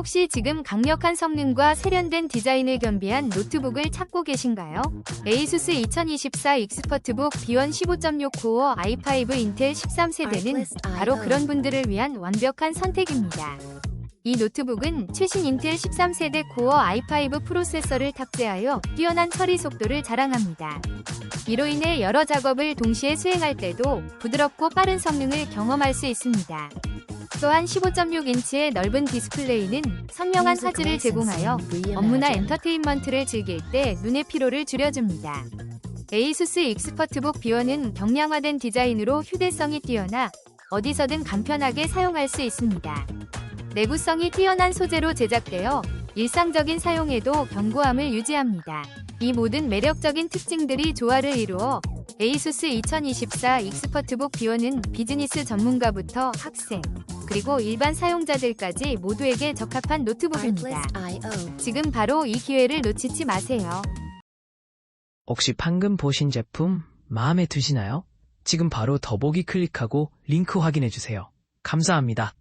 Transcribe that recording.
혹시 지금 강력한 성능과 세련된 디자인을 겸비한 노트북을 찾고 계신가요? ASUS 2024 익스퍼트북 B1 15.6 코어 i5 인텔 13세대는 바로 그런 분들을 위한 완벽한 선택입니다. 이 노트북은 최신 인텔 13세대 코어 i5 프로세서를 탑재하여 뛰어난 처리 속도를 자랑합니다. 이로 인해 여러 작업을 동시에 수행할 때도 부드럽고 빠른 성능을 경험할 수 있습니다. 또한 15.6인치의 넓은 디스플레이는 선명한 화질을 제공하여 업무나 엔터테인먼트를 즐길 때 눈의 피로를 줄여줍니다. ASUS 익스퍼트북 B1은 경량화된 디자인으로 휴대성이 뛰어나 어디서든 간편하게 사용할 수 있습니다. 내구성이 뛰어난 소재로 제작되어 일상적인 사용에도 견고함을 유지합니다. 이 모든 매력적인 특징들이 조화를 이루어 ASUS 2024 익스퍼트북 B1은 비즈니스 전문가부터 학생, 그리고 일반 사용자들까지 모두에게 적합한 노트북입니다. 지금 바로 이 기회를 놓치지 마세요. 혹시 방금 보신 제품 마음에 드시나요? 지금 바로 더보기 클릭하고 링크 확인해주세요. 감사합니다.